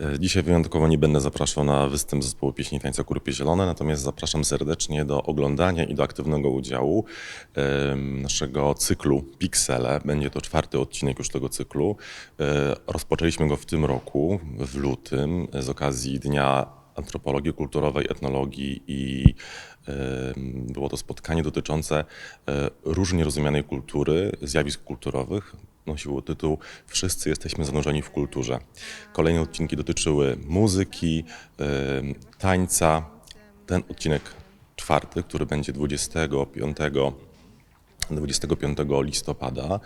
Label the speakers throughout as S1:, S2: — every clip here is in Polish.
S1: E, Dzisiaj wyjątkowo nie będę zapraszał na występ zespołu pieśni tańca Kurpie Zielone, natomiast zapraszam serdecznie do oglądania i do aktywnego udziału naszego cyklu Pixele. Będzie to czwarty odcinek już tego cyklu. E, Rozpoczęliśmy go w tym roku, w lutym, z okazji Dnia Antropologii Kulturowej, Etnologii i było to spotkanie dotyczące e, różnie rozumianej kultury, zjawisk kulturowych. Nosiło tytuł Wszyscy jesteśmy zanurzeni w kulturze. Kolejne odcinki dotyczyły muzyki, tańca. Ten odcinek czwarty, który będzie 25 25 listopada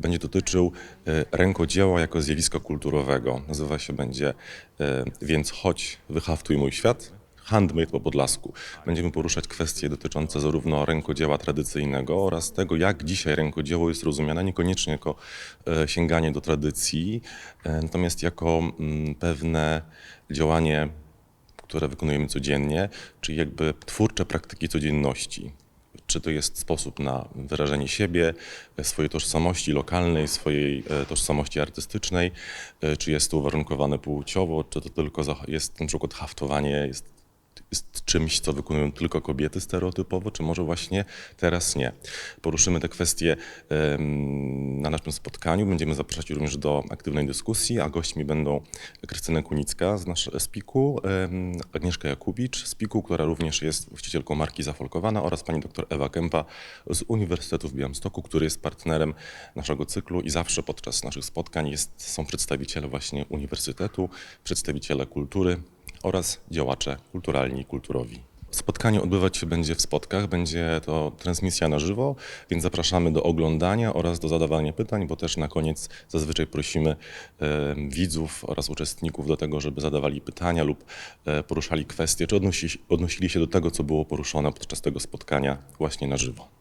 S1: będzie dotyczył e, rękodzieła jako zjawiska kulturowego. Nazywa się będzie e, Więc chodź, wyhaftuj mój świat. Handmade po Podlasku. Będziemy poruszać kwestie dotyczące zarówno rękodzieła tradycyjnego oraz tego, jak dzisiaj rękodzieło jest rozumiane niekoniecznie jako e, sięganie do tradycji, e, natomiast jako mm, pewne działanie które wykonujemy codziennie, czyli jakby twórcze praktyki codzienności. Czy to jest sposób na wyrażenie siebie, e, swojej tożsamości lokalnej, swojej tożsamości artystycznej, czy jest to uwarunkowane płciowo, czy to tylko jest na przykład haftowanie, jest jest czymś, co wykonują tylko kobiety stereotypowo, czy może właśnie teraz nie. Poruszymy te kwestie na naszym spotkaniu. Będziemy zapraszać również do aktywnej dyskusji, a gośćmi będą Krystyna Kunicka z, nasz, z PIK-u, Agnieszka Jakubicz z PIK-u, która również jest właścicielką marki Zafolkowana oraz pani dr Ewa Kępa z Uniwersytetu w Białymstoku, który jest partnerem naszego cyklu i zawsze podczas naszych spotkań jest, są przedstawiciele właśnie uniwersytetu, przedstawiciele kultury, oraz działacze kulturalni i kulturowi. Spotkanie odbywać się będzie w spotkach, będzie to transmisja na żywo, więc zapraszamy do oglądania oraz do zadawania pytań, bo też na koniec zazwyczaj prosimy e, widzów oraz uczestników do tego, żeby zadawali pytania lub e, poruszali kwestie, czy odnosi, odnosili się do tego, co było poruszone podczas tego spotkania właśnie na żywo.